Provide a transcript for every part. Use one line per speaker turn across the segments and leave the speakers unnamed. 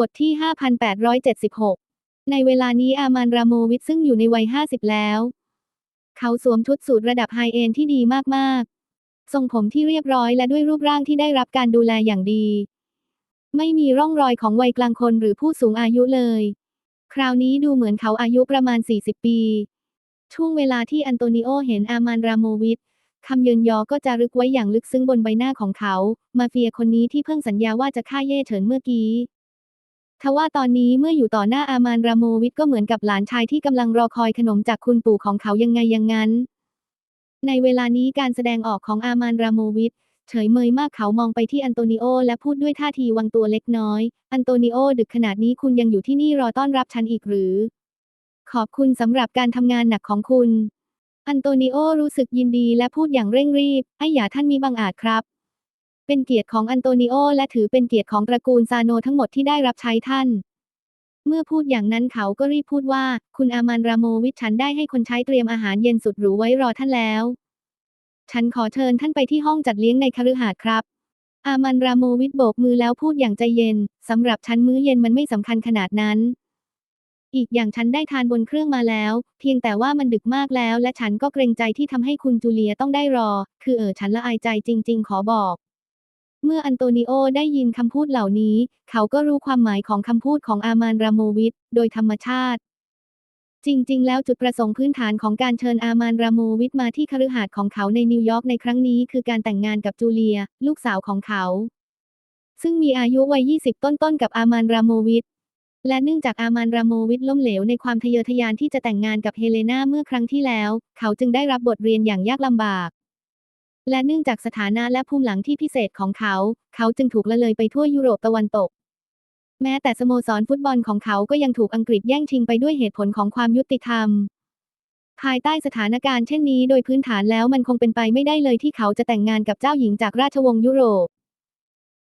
บทที่ 5,876 ในเวลานี้อามันราโมวิชซึ่งอยู่ในวัย 50 แล้ว เขาสวมชุดสูทระดับไฮเอนที่ดีมาก ๆ ทรงผมที่เรียบร้อยและด้วยรูปร่างที่ได้รับการดูแลอย่างดี ไม่มีร่องรอยของวัยกลางคนหรือผู้สูงอายุเลย คราวนี้ดูเหมือนเขาอายุประมาณ 40 ปี ช่วงเวลาที่อันโตนิโอเห็นอามันราโมวิชคำเยินยอก็จะรึกไว้อย่างลึกซึ้งบนใบหน้าของเขา มาเฟียคนนี้ที่เพิ่งสัญญาว่าจะฆ่าเย่เฉินเมื่อกี้ ทว่าตอนนี้เมื่ออยู่ต่อหน้าอามานราโมวิชก็เหมือนกับหลานชายที่กำลังรอคอยขนมจากคุณปู่ของเขายังไงยังงั้น ในเวลานี้การแสดงออกของอามานราโมวิชเฉยเมยมากเขามองไปที่อันโตนิโอ และพูดด้วยท่าทีวางตัวเล็กน้อย อันโตนิโอดึกขนาดนี้คุณยังอยู่ที่นี่รอต้อนรับฉันอีกหรือ ขอบคุณสำหรับการทำงานหนักของคุณ อันโตนิโอรู้สึกยินดีและพูดอย่างเร่งรีบไอ้หยาท่านมีบังอาจครับ เป็นเกียรติของอันโตนิโอและถือเป็นเกียรติของตระกูลซาโนทั้งหมดที่ได้รับใช้ท่าน เมื่อพูดอย่างนั้นเขาก็รีบพูดว่า คุณอามันราโมวิชฉันได้ให้คนใช้เตรียมอาหารเย็นสุดหรูไว้รอท่านแล้ว ฉันขอเชิญท่านไปที่ห้องจัดเลี้ยงในคฤหาสน์ครับ อามันราโมวิชโบกมือแล้วพูดอย่างใจเย็นสำหรับฉันมื้อเย็นมันไม่สำคัญขนาดนั้นอีกอย่างฉันได้ทานบนเครื่องมาแล้ว เพียงแต่ว่ามันดึกมากแล้ว และฉันก็เกรงใจที่ทำให้คุณจูเลียต้องได้รอ คือเออฉันละอายใจจริง ๆ ขอบอก เมื่ออันโตนิโอได้ยินคำพูดเหล่านี้ เขาก็รู้ความหมายของคำพูดของอามานราโมวิชโดยธรรมชาติ จริงๆ แล้วจุดประสงค์พื้นฐานของการเชิญอามานราโมวิชมาที่คฤหาสน์ของเขาในนิวยอร์กในครั้งนี้คือการแต่งงานกับจูเลีย ลูกสาวของเขา ซึ่งมีอายุวัย 20 ต้นๆ กับอามานราโมวิชและเนื่องจากอามันราโมวิชล้มเหลวในความทะเยอทะยานที่จะแต่งงานกับเฮเลนาเมื่อครั้งที่แล้ว เขาจึงได้รับบทเรียนอย่างยากลำบาก และเนื่องจากสถานะและภูมิหลังที่พิเศษของเขา เขาจึงถูกละเลยไปทั่วยุโรปตะวันตก แม้แต่สโมสรฟุตบอลของเขาก็ยังถูกอังกฤษแย่งชิงไปด้วยเหตุผลของความยุติธรรม ภายใต้สถานการณ์เช่นนี้โดยพื้นฐานแล้วมันคงเป็นไปไม่ได้เลยที่เขาจะแต่งงานกับเจ้าหญิงจากราชวงศ์ยุโรป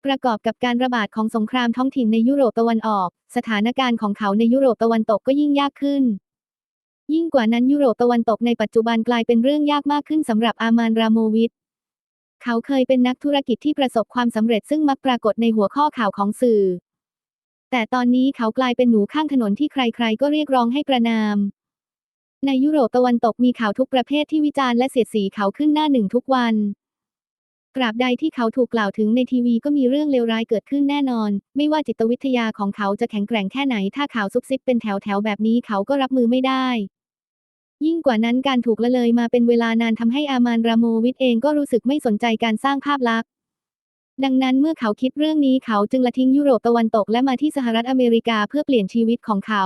ประกอบกับการระบาดของสงครามท้องถิ่นในยุโรปตะวันออก สถานการณ์ของเขาในยุโรปตะวันตกก็ยิ่งยากขึ้นยิ่งกว่านั้นยุโรปตะวันตกในปัจจุบันกลายเป็นเรื่องยากมากขึ้นสำหรับอามานราโมวิช เขาเคยเป็นนักธุรกิจที่ประสบความสำเร็จซึ่งมักปรากฏในหัวข้อข่าวของสื่อ แต่ตอนนี้เขากลายเป็นหนูข้างถนนที่ใครๆ ก็เรียกร้องให้ประนาม ในยุโรปตะวันตกมีข่าวทุกประเภทที่วิจารณ์และเสียดสีเขาขึ้นหน้าหนึ่งทุกวันตราบใดที่เขาถูกกล่าวถึงในทีวีก็มีเรื่องเลวร้ายเกิดขึ้นแน่นอน ไม่ว่าจิตวิทยาของเขาจะแข็งแกร่งแค่ไหน ถ้าข่าวซุบซิบเป็นแถวๆแบบนี้เขาก็รับมือไม่ได้ ยิ่งกว่านั้นการถูกละเลยมาเป็นเวลานานทำให้อามานราโมวิชเองก็รู้สึกไม่สนใจการสร้างภาพลักษณ์ ดังนั้นเมื่อเขาคิดเรื่องนี้เขาจึงละทิ้งยุโรปตะวันตกและมาที่สหรัฐอเมริกาเพื่อเปลี่ยนชีวิตของเขา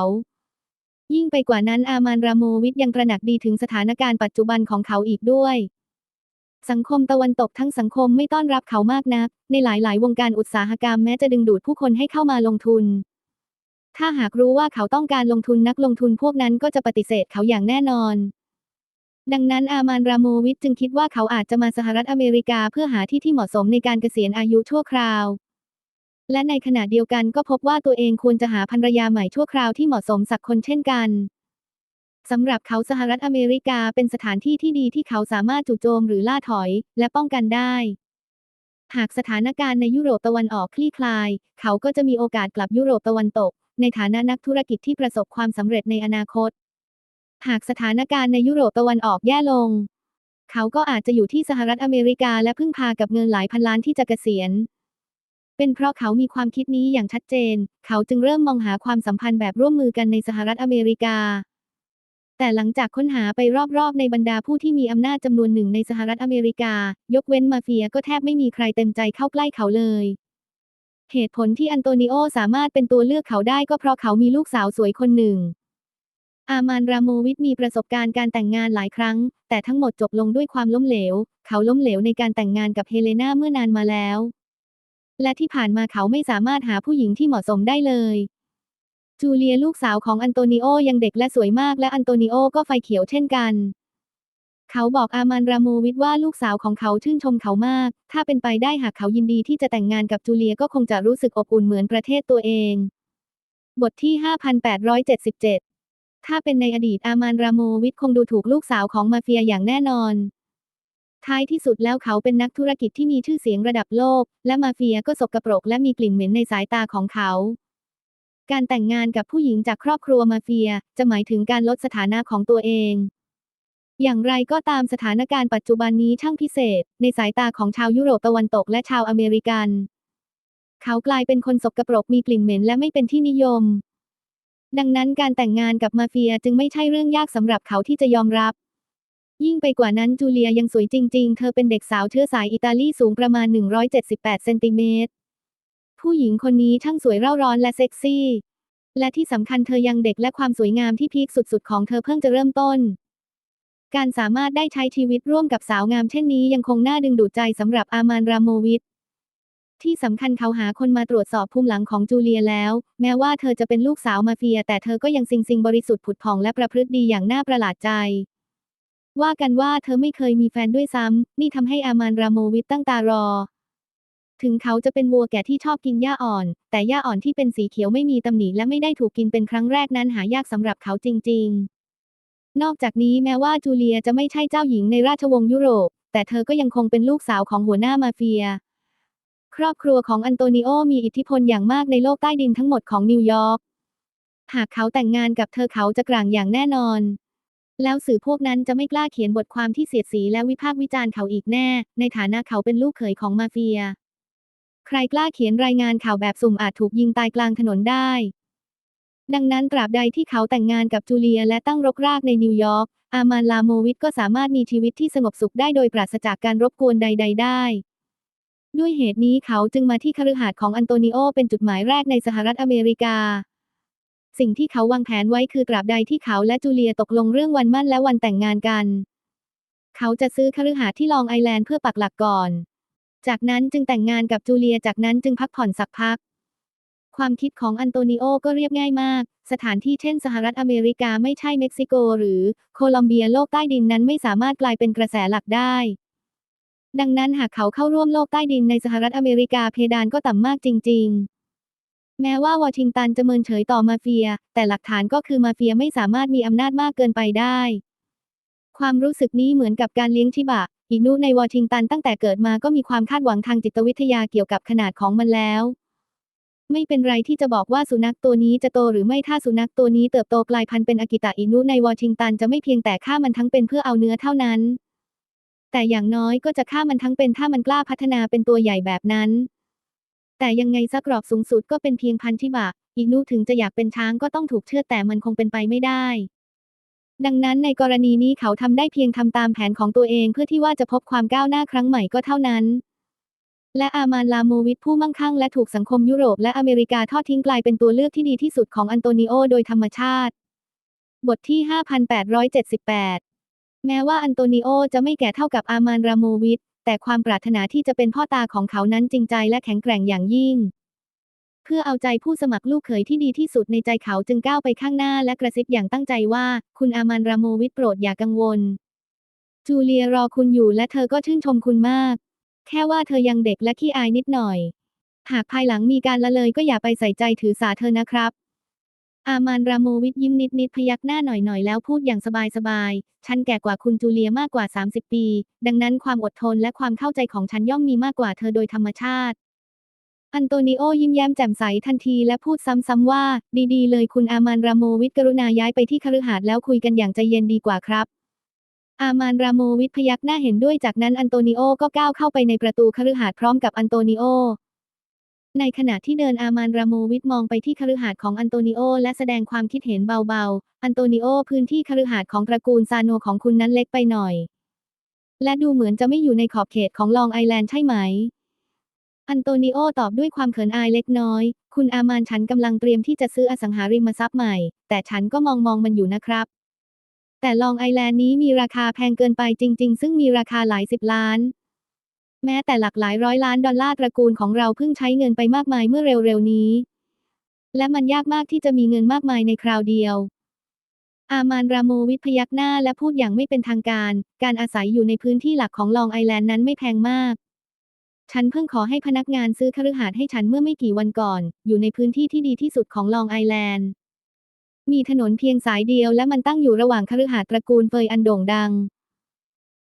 ยิ่งไปกว่านั้นอามานราโมวิชยังตระหนักดีถึงสถานการณ์ปัจจุบันของเขาอีกด้วย สังคมตะวันตกทั้งสังคมไม่ต้อนรับเขามากนัก ในหลายๆ วงการอุตสาหกรรมแม้จะดึงดูดผู้คนให้เข้ามาลงทุน ถ้าหากรู้ว่าเขาต้องการลงทุนนักลงทุนพวกนั้นก็จะปฏิเสธเขาอย่างแน่นอน ดังนั้นอามานราโมวิชจึงคิดว่าเขาอาจจะมาสหรัฐอเมริกาเพื่อหาที่ที่เหมาะสมในการเกษียณอายุชั่วคราว และในขณะเดียวกันก็พบว่าตัวเองควรจะหาภรรยาใหม่ชั่วคราวที่เหมาะสมสักคนเช่นกันสำหรับเขาสหรัฐอเมริกาเป็นสถานที่ที่ดีที่เขาสามารถจู่โจมหรือล่าถอย และป้องกันได้ หากสถานการณ์ในยุโรปตะวันออกคลี่คลาย เขาก็จะมีโอกาสกลับยุโรปตะวันตก ในฐานะนักธุรกิจที่ประสบความสำเร็จในอนาคต หากสถานการณ์ในยุโรปตะวันออกแย่ลง เขาก็อาจจะอยู่ที่สหรัฐอเมริกาและพึ่งพากับเงินหลายพันล้านที่จะเกษียณ เป็นเพราะเขามีความคิดนี้อย่างชัดเจน เขาจึงเริ่มมองหาความสัมพันธ์แบบร่วมมือกันในสหรัฐอเมริกา แต่หลังจากค้นหาไปรอบๆ ในบรรดาผู้ที่มีอำนาจจำนวนหนึ่งในสหรัฐอเมริกา ยกเว้นมาเฟียก็แทบไม่มีใครเต็มใจเข้าใกล้เขาเลย เหตุผลที่อันโตนิโอสามารถเป็นตัวเลือกเขาได้ก็เพราะเขามีลูกสาวสวยคนหนึ่ง อามานราโมวิชมีประสบการณ์การแต่งงานหลายครั้ง แต่ทั้งหมดจบลงด้วยความล้มเหลว เขาล้มเหลวในการแต่งงานกับเฮเลนาเมื่อนานมาแล้ว และที่ผ่านมาเขาไม่สามารถหาผู้หญิงที่เหมาะสมได้เลย จูเลียลูกสาวของอันโตนิโอยังเด็กและสวยมากและอันโตนิโอก็ไฟเขียวเช่นกัน เขาบอกอามันราโมวิชว่าลูกสาวของเขาชื่นชมเขามาก ถ้าเป็นไปได้หากเขายินดีที่จะแต่งงานกับจูเลียก็คงจะรู้สึกอบอุ่นเหมือนประเทศตัวเอง บทที่ 5877 ถ้าเป็นในอดีตอามันราโมวิชคงดูถูกลูกสาวของมาเฟียอย่างแน่นอน ท้ายที่สุดแล้วเขาเป็นนักธุรกิจที่มีชื่อเสียงระดับโลก และมาเฟียก็สกปรกและมีกลิ่นเหม็นในสายตาของเขาการแต่งงานกับผู้หญิงจากครอบครัวมาเฟีย จะหมายถึงการลดสถานะของตัวเอง อย่างไรก็ตามสถานการณ์ปัจจุบันนี้ช่างพิเศษ ในสายตาของชาวยุโรปตะวันตกและชาวอเมริกัน เขากลายเป็นคนสกปรกมีกลิ่นเหม็นและไม่เป็นที่นิยม ดังนั้นการแต่งงานกับมาเฟียจึงไม่ใช่เรื่องยากสำหรับเขาที่จะยอมรับ ยิ่งไปกว่านั้นจูเลียยังสวยจริง ๆ เธอเป็นเด็กสาวเชื้อสายอิตาลีสูงประมาณ 178เซนติเมตรผู้หญิงคนนี้ช่างสวยเร่าร้อนและเซ็กซี่ และที่สำคัญเธอยังเด็กและความสวยงามที่พีคสุดๆของเธอเพิ่งจะเริ่มต้น การสามารถได้ใช้ชีวิตร่วมกับสาวงามเช่นนี้ยังคงน่าดึงดูดใจสำหรับอามานรามโมวิชที่สำคัญเขาหาคนมาตรวจสอบภูมิหลังของจูเลียแล้ว แม้ว่าเธอจะเป็นลูกสาวมาเฟีย แต่เธอก็ยังซิงซิงบริสุทธิ์ผุดผ่องและประพฤติดีอย่างน่าประหลาดใจ ว่ากันว่าเธอไม่เคยมีแฟนด้วยซ้ำ นี่ทำให้อามานรามโมวิชตั้งตารอ ถึงเขาจะเป็นวัวแก่ที่ชอบกินหญ้าอ่อน แต่หญ้าอ่อนที่เป็นสีเขียวไม่มีตำหนิและไม่ได้ถูกกินเป็นครั้งแรกนั้นหายากสำหรับเขาจริง ๆ นอกจากนี้แม้ว่าจูเลียจะไม่ใช่เจ้าหญิงในราชวงศ์ยุโรป แต่เธอก็ยังคงเป็นลูกสาวของหัวหน้ามาเฟีย ครอบครัวของอันโตนิโอมีอิทธิพลอย่างมากในโลกใต้ดินทั้งหมดของนิวยอร์ก หากเขาแต่งงานกับเธอเขาจะกลางอย่างแน่นอน แล้วสื่อพวกนั้นจะไม่กล้าเขียนบทความที่เสียดสีและวิพากษ์วิจารณ์เขาอีกแน่ ในฐานะเขาเป็นลูกเขยของมาเฟีย ใครกล้าเขียนรายงานข่าวแบบสุ่มอาจถูกยิงตายกลางถนนได้ ดังนั้นตราบใดที่เขาแต่งงานกับจูเลียและตั้งรกรากในนิวยอร์ก อามานลาโมวิทก็สามารถมีชีวิตที่สงบสุขได้โดยปราศจากการรบกวนใด ๆ ได้ ด้วยเหตุนี้เขาจึงมาที่คฤหาสน์ของอันโตนิโอเป็นจุดหมายแรกในสหรัฐอเมริกา สิ่งที่เขาวางแผนไว้คือตราบใดที่เขาและจูเลียตกลงเรื่องวันมั่นและวันแต่งงานกัน เขาจะซื้อคฤหาสน์ที่ลองไอแลนด์เพื่อปักหลักก่อน จากนั้นจึงแต่งงานกับจูเลีย จากนั้นจึงพักผ่อนสักพัก ความคิดของอันโตนิโอก็เรียบง่ายมาก สถานที่เช่นสหรัฐอเมริกาไม่ใช่เม็กซิโก หรือโคลอมเบียโลกใต้ดินนั้นไม่สามารถกลายเป็นกระแสหลักได้ ดังนั้นหากเขาเข้าร่วมโลกใต้ดินในสหรัฐอเมริกาเพดานก็ต่ำมากจริง ๆ แม้ว่าวอชิงตันจะเมินเฉยต่อมาเฟีย แต่หลักฐานก็คือมาเฟียไม่สามารถมีอำนาจมากเกินไปได้ ความรู้สึกนี้เหมือนกับการเลี้ยงชิบะอินุในวอชิงตันตั้งแต่เกิดมาก็มีความคาดหวังทางจิตวิทยาเกี่ยวกับขนาดของมันแล้ว ไม่เป็นไรที่จะบอกว่าสุนัขตัวนี้จะโตหรือไม่ถ้าสุนัขตัวนี้เติบโตกลายพันธุ์เป็นอากิตะอินุในวอชิงตันจะไม่เพียงแต่ฆ่ามันทั้งเป็นเพื่อเอาเนื้อเท่านั้น แต่อย่างน้อยก็จะฆ่ามันทั้งเป็นถ้ามันกล้าพัฒนาเป็นตัวใหญ่แบบนั้น แต่ยังไงสักรอบสูงสุดก็เป็นเพียงพันธิบะอินุถึงจะอยากเป็นช้างก็ต้องถูกเชือดแต่มันคงเป็นไปไม่ได้ ดังนั้นในกรณีนี้เขาทำได้เพียงทำตามแผนของตัวเองเพื่อที่ว่าจะพบความก้าวหน้าครั้งใหม่ก็เท่านั้น และอามานลาโมวิทผู้มั่งคั่งและถูกสังคมยุโรปและอเมริกาทอดทิ้งกลายเป็นตัวเลือกที่ดีที่สุดของอันโตนิโอโดยธรรมชาติ บทที่ 5878 แม้ว่าอันโตนิโอจะไม่แก่เท่ากับอามานราโมวิทแต่ความปรารถนาที่จะเป็นพ่อตาของเขานั้นจริงใจและแข็งแกร่งอย่างยิ่ง เพื่อเอาใจผู้สมัครลูกเขยที่ดีที่สุดในใจเขาจึงก้าวไปข้างหน้าและกระซิบอย่างตั้งใจว่า คุณอามานราโมวิทโปรดอย่ากังวล จูเลียรอคุณอยู่และเธอก็ชื่นชมคุณมาก แค่ว่าเธอยังเด็กและขี้อายนิดหน่อย หากภายหลังมีการละเลยก็อย่าไปใส่ใจถือสาเธอนะครับ อามานราโมวิทยิ้มนิดๆพยักหน้าหน่อยๆแล้วพูดอย่างสบายๆฉันแก่กว่าคุณจูเลียมากกว่า 30 ปี ดังนั้นความอดทนและความเข้าใจของฉันย่อมมีมากกว่าเธอโดยธรรมชาติอันโตนิโอยิ้มแย้มแจ่มใสทันทีและพูดซ้ำๆว่า ดีๆ เลยคุณอามานราโมวิทกรุณาย้ายไปที่คฤหาสน์แล้วคุยกันอย่างใจเย็นดีกว่าครับ อามานราโมวิทพยักหน้าเห็นด้วยจากนั้นอันโตนิโอก็ก้าวเข้าไปในประตูคฤหาสน์พร้อมกับอันโตนิโอ ในขณะที่เดินอามานราโมวิทมองไปที่คฤหาสน์ของอันโตนิโอ และแสดงความคิดเห็นเบาๆ อันโตนิโอพื้นที่คฤหาสน์ของตระกูลซาโนของคุณนั้นเล็กไปหน่อย และดูเหมือนจะไม่อยู่ในขอบเขตของลองไอแลนด์ใช่ไหม อันโตนิโอตอบด้วยความเขินอายเล็กน้อย คุณอามานฉันกำลังเตรียมที่จะซื้ออสังหาริมทรัพย์ใหม่ แต่ฉันก็มองมองมันอยู่นะครับ แต่ลองไอแลนด์นี้มีราคาแพงเกินไปจริง ๆ ซึ่งมีราคาหลายสิบล้าน แม้แต่หลักหลายร้อยล้านดอลลาร์ตระกูลของเราเพิ่งใช้เงินไปมากมายเมื่อเร็วๆนี้ และมันยากมากที่จะมีเงินมากมายในคราวเดียวอามานราโมวิทพยักหน้าและพูดอย่างไม่เป็นทางการ การอาศัยอยู่ในพื้นที่หลักของลองไอแลนด์นั้นไม่แพงมาก ฉันเพิ่งขอให้พนักงานซื้อคฤหาสน์ให้ฉันเมื่อไม่กี่วันก่อน อยู่ในพื้นที่ที่ดีที่สุดของลองไอแลนด์ มีถนนเพียงสายเดียวและมันตั้งอยู่ระหว่างคฤหาสน์ตระกูลเฟยอันโด่งดัง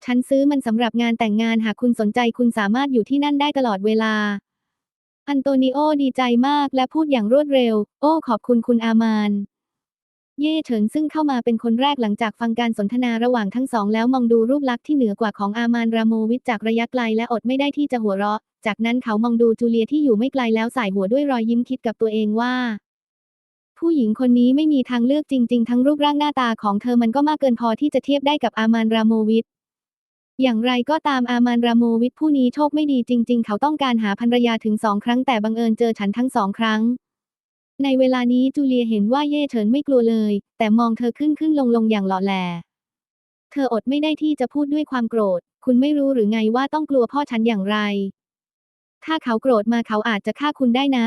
ฉันซื้อมันสำหรับงานแต่งงานหากคุณสนใจคุณสามารถอยู่ที่นั่นได้ตลอดเวลา อันโตนิโอดีใจมากและพูดอย่างรวดเร็ว โอ้ขอบคุณคุณอามาน เย่เฉินซึ่งเข้ามาเป็นคนแรกหลังจากฟังการสนทนาระหว่างทั้งสองแล้วมองดูรูปลักษณ์ที่เหนือกว่าของอามานราโมวิชจากระยะไกลและอดไม่ได้ที่จะหัวเราะ จากนั้นเขามองดูจูเลียที่อยู่ไม่ไกลแล้วสายหัวด้วยรอยยิ้มคิดกับตัวเองว่า ผู้หญิงคนนี้ไม่มีทางเลือกจริง ๆ ทั้งรูปร่างหน้าตาของเธอมันก็มากเกินพอที่จะเทียบได้กับอามานราโมวิชอย่างไรก็ตามอามานราโมวิชผู้นี้โชคไม่ดีจริง ๆ เขาต้องการหาภรรยาถึงสองครั้งแต่บังเอิญเจอฉันทั้งสองครั้ง ในเวลานี้จูเลียเห็นว่าเย่เฉินไม่กลัวเลย แต่มองเธอขึ้นขึ้นลงลงอย่างหล่อแหลเธออดไม่ได้ที่จะพูดด้วยความโกรธ คุณไม่รู้หรือไงว่าต้องกลัวพ่อฉันอย่างไร ถ้าเขาโกรธมาเขาอาจจะฆ่าคุณได้นะ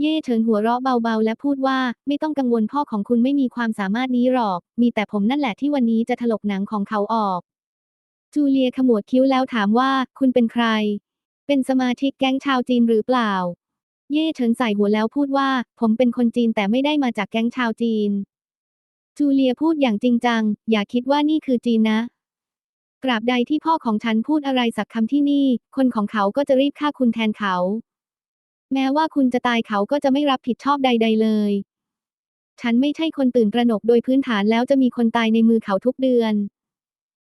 เย่เฉินหัวเราะเบาๆ และพูดว่า ไม่ต้องกังวลพ่อของคุณไม่มีความสามารถนี้หรอก มีแต่ผมนั่นแหละที่วันนี้จะถลกหนังของเขาออก จูเลียขมวดคิ้วแล้วถามว่า คุณเป็นใคร เป็นสมาชิกแก๊งชาวจีนหรือเปล่า เย่เฉินใส่หัวแล้วพูดว่า ผมเป็นคนจีนแต่ไม่ได้มาจากแก๊งชาวจีน จูเลียพูดอย่างจริงจัง อย่าคิดว่านี่คือจีนนะตราบใดที่พ่อของฉันพูดอะไรสักคำที่นี่ คนของเขาก็จะรีบฆ่าคุณแทนเขา แม้ว่าคุณจะตายเขาก็จะไม่รับผิดชอบใด ๆ เลย ฉันไม่ใช่คนตื่นตระหนกโดยพื้นฐานแล้วจะมีคนตายในมือเขาทุกเดือน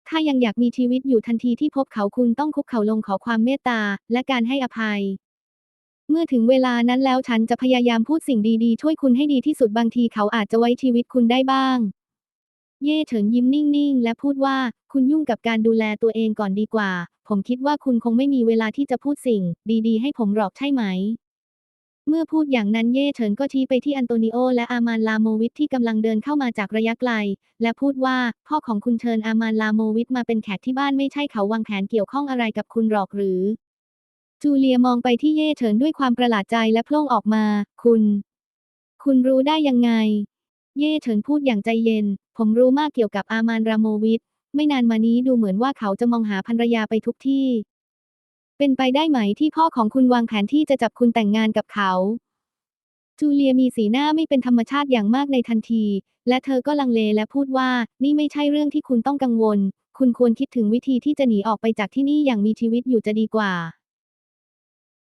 ถ้ายังอยากมีชีวิตอยู่ทันทีที่พบเขาคุณต้องคุกเข่าลงขอความเมตตาและการให้อภัย เมื่อถึงเวลานั้นแล้วฉันจะพยายามพูดสิ่งดีๆ ช่วยคุณให้ดีที่สุดบางทีเขาอาจจะไว้ชีวิตคุณได้บ้าง เย่เฉินยิ้มนิ่งๆ และพูดว่า คุณยุ่งกับการดูแลตัวเองก่อนดีกว่า ผมคิดว่าคุณคงไม่มีเวลาที่จะพูดสิ่ง ดีๆ ให้ผมหรอกใช่ไหม เมื่อพูดอย่างนั้นเย่เฉินก็ชี้ไปที่อันโตนิโอ และอามานลาโมวิทที่กำลังเดินเข้ามาจากระยะไกล และพูดว่า พ่อของคุณเชิญอามานลาโมวิทมาเป็นแขกที่บ้านไม่ใช่เขาวางแผนเกี่ยวข้องอะไรกับคุณหรอกหรือ จูเลียมองไปที่เย่เฉินด้วยความประหลาดใจและโพล่งออกมา คุณ คุณรู้ได้ยังไงเย่เฉินพูดอย่างใจเย็น ผมรู้มากเกี่ยวกับอามานราโมวิทไม่นานมานี้ดูเหมือนว่าเขาจะมองหาภรรยาไปทุกที่ เป็นไปได้ไหมที่พ่อของคุณวางแผนที่จะจับคุณแต่งงานกับเขา จูเลียมีสีหน้าไม่เป็นธรรมชาติอย่างมากในทันที และเธอก็ลังเลและพูดว่า นี่ไม่ใช่เรื่องที่คุณต้องกังวล คุณควรคิดถึงวิธีที่จะหนีออกไปจากที่นี่อย่างมีชีวิตอยู่จะดีกว่า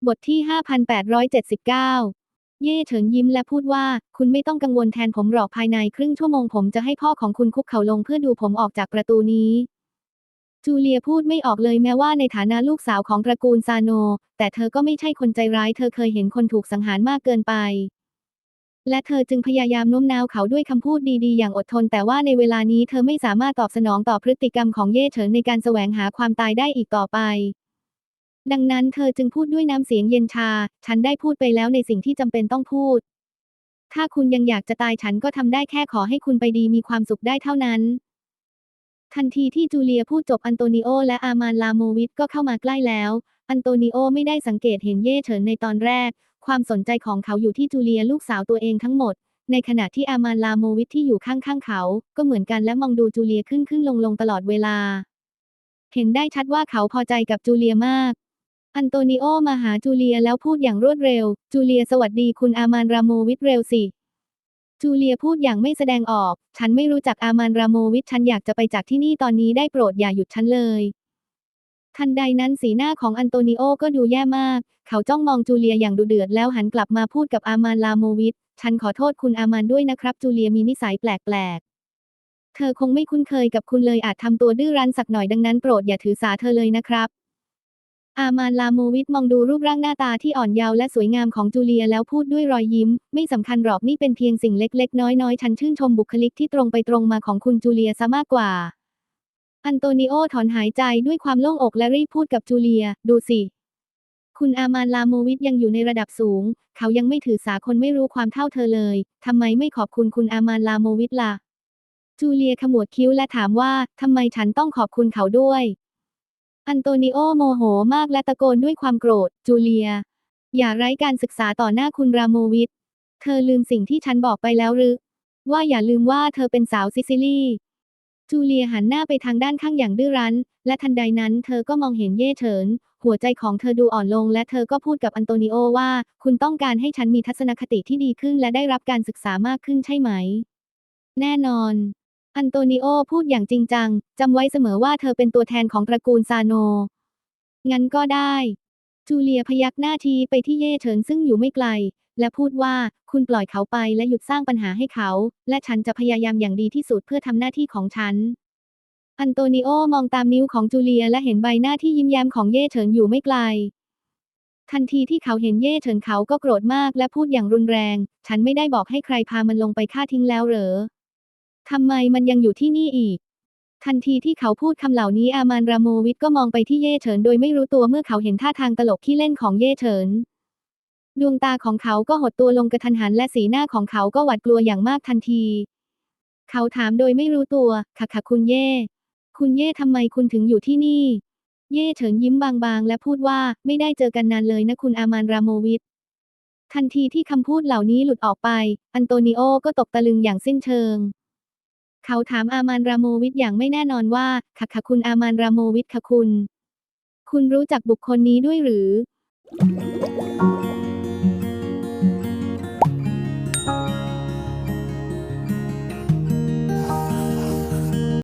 บทที่ 5879 เย่เฉินยิ้มและพูดว่า คุณไม่ต้องกังวลแทนผมหรอกภายในครึ่งชั่วโมงผมจะให้พ่อของคุณคุกเข่าลงเพื่อดูผมออกจากประตูนี้ จูเลียพูดไม่ออกเลยแม้ว่าในฐานะลูกสาวของตระกูลซาโน แต่เธอก็ไม่ใช่คนใจร้าย เธอเคยเห็นคนถูกสังหารมากเกินไป และเธอจึงพยายามโน้มน้าวเขาด้วยคำพูดดีๆ อย่างอดทน แต่ว่าในเวลานี้เธอไม่สามารถตอบสนองต่อพฤติกรรมของเย่เฉินในการแสวงหาความตายได้อีกต่อไป ดังนั้นเธอจึงพูดด้วยน้ำเสียงเย็นชา ฉันได้พูดไปแล้วในสิ่งที่จำเป็นต้องพูด ถ้าคุณยังอยากจะตายฉันก็ทำได้แค่ขอให้คุณไปดีมีความสุขได้เท่านั้น ทันทีที่จูเลียพูดจบอันโตนิโอและอามานลาโมวิทก็เข้ามาใกล้แล้ว อันโตนิโอไม่ได้สังเกตเห็นเย่เฉินในตอนแรก ความสนใจของเขาอยู่ที่จูเลียลูกสาวตัวเองทั้งหมด ในขณะที่อามานลาโมวิทที่อยู่ข้างๆเขา ก็เหมือนกันและมองดูจูเลียขึ้นขึ้นลงลงตลอดเวลา เห็นได้ชัดว่าเขาพอใจกับจูเลียมาก อันโตนิโอมาหาจูเลียแล้วพูดอย่างรวดเร็ว จูเลียสวัสดีคุณอามานราโมวิทเร็วสิ จูเลียพูดอย่างไม่แสดงออก ฉันไม่รู้จักอามานราโมวิทฉันอยากจะไปจากที่นี่ตอนนี้ได้โปรดอย่าหยุดฉันเลย ทันใดนั้นสีหน้าของอันโตนิโอก็ดูแย่มาก เขาจ้องมองจูเลียอย่างดุเดือดแล้วหันกลับมาพูดกับอามานลาโมวิทฉันขอโทษคุณอามานด้วยนะครับ จูเลียมีนิสัยแปลกๆ เธอคงไม่คุ้นเคยกับคุณเลยอาจทำตัวดื้อรั้นสักหน่อยดังนั้นโปรดอย่าถือสาเธอเลยนะครับ อามานลาโมวิทมองดูรูปร่างหน้าตาที่อ่อนเยาว์และสวยงามของจูเลียแล้วพูดด้วยรอยยิ้ม ไม่สำคัญหรอกนี่เป็นเพียงสิ่งเล็กๆ น้อยๆ ฉันชื่นชมบุคลิกที่ตรงไปตรงมาของคุณจูเลียซะมากกว่า อันโตนิโอถอนหายใจด้วยความโล่งอกและรีบพูดกับจูเลีย ดูสิ คุณอามานลาโมวิทยังอยู่ในระดับสูง เขายังไม่ถือสาคนไม่รู้ความเท่าเธอเลยทำไมไม่ขอบคุณคุณอามานลาโมวิทล่ะ จูเลียขมวดคิ้วและถามว่าทำไมฉันต้องขอบคุณเขาด้วย อันโตนิโอโมโหมากและตะโกนด้วยความโกรธ จูเลีย อย่าไร้การศึกษาต่อหน้าคุณราโมวิท เธอลืมสิ่งที่ฉันบอกไปแล้วหรือ ว่าอย่าลืมว่าเธอเป็นสาวซิซิลี จูเลียหันหน้าไปทางด้านข้างอย่างดื้อรั้น และทันใดนั้นเธอก็มองเห็นเย่เฉิน หัวใจของเธอดูอ่อนลง และเธอก็พูดกับอันโตนิโอว่า คุณต้องการให้ฉันมีทัศนคติที่ดีขึ้น และได้รับการศึกษามากขึ้นใช่ไหม แน่นอน อันโตนิโอพูดอย่างจริงจัง จำไว้เสมอว่าเธอเป็นตัวแทนของตระกูลซาโน งั้นก็ได้ จูเลียพยักหน้าทีไปที่เย่เฉินซึ่งอยู่ไม่ไกล และพูดว่าคุณปล่อยเขาไปและหยุดสร้างปัญหาให้เขา และฉันจะพยายามอย่างดีที่สุดเพื่อทำหน้าที่ของฉัน อันโตนิโอมองตามนิ้วของจูเลียและเห็นใบหน้าที่ยิ้มแย้มของเย่เฉินอยู่ไม่ไกล ทันทีที่เขาเห็นเย่เฉินเขาก็โกรธมากและพูดอย่างรุนแรง ฉันไม่ได้บอกให้ใครพามันลงไปฆ่าทิ้งแล้วเหรอ ทำไมมันยังอยู่ที่นี่อีก ทันทีที่เขาพูดคำเหล่านี้อามานราโมวิทก็มองไปที่เย่เฉินโดยไม่รู้ตัวเมื่อเขาเห็นท่าทางตลกที่เล่นของเย่เฉิน ดวงตาของเขาก็หดตัวลงกระทันหันและสีหน้าของเขาก็หวาดกลัวอย่างมากทันที เขาถามโดยไม่รู้ตัวค่ะค่ะคุณเย่ คุณเย่ทำไมคุณถึงอยู่ที่นี่ เย่เฉินยิ้มบางๆ และพูดว่าไม่ได้เจอกันนานเลยนะคุณอามานราโมวิททันทีที่คำพูดเหล่านี้หลุดออกไป อันโตนิโอก็ตกตะลึงอย่างสิ้นเชิง เขาถามอามานราโมวิทอย่างไม่แน่นอนว่าค่ะค่ะคุณอามานราโมวิทค่ะคุณ คุณรู้จักบุคคลนี้ด้วยหรือ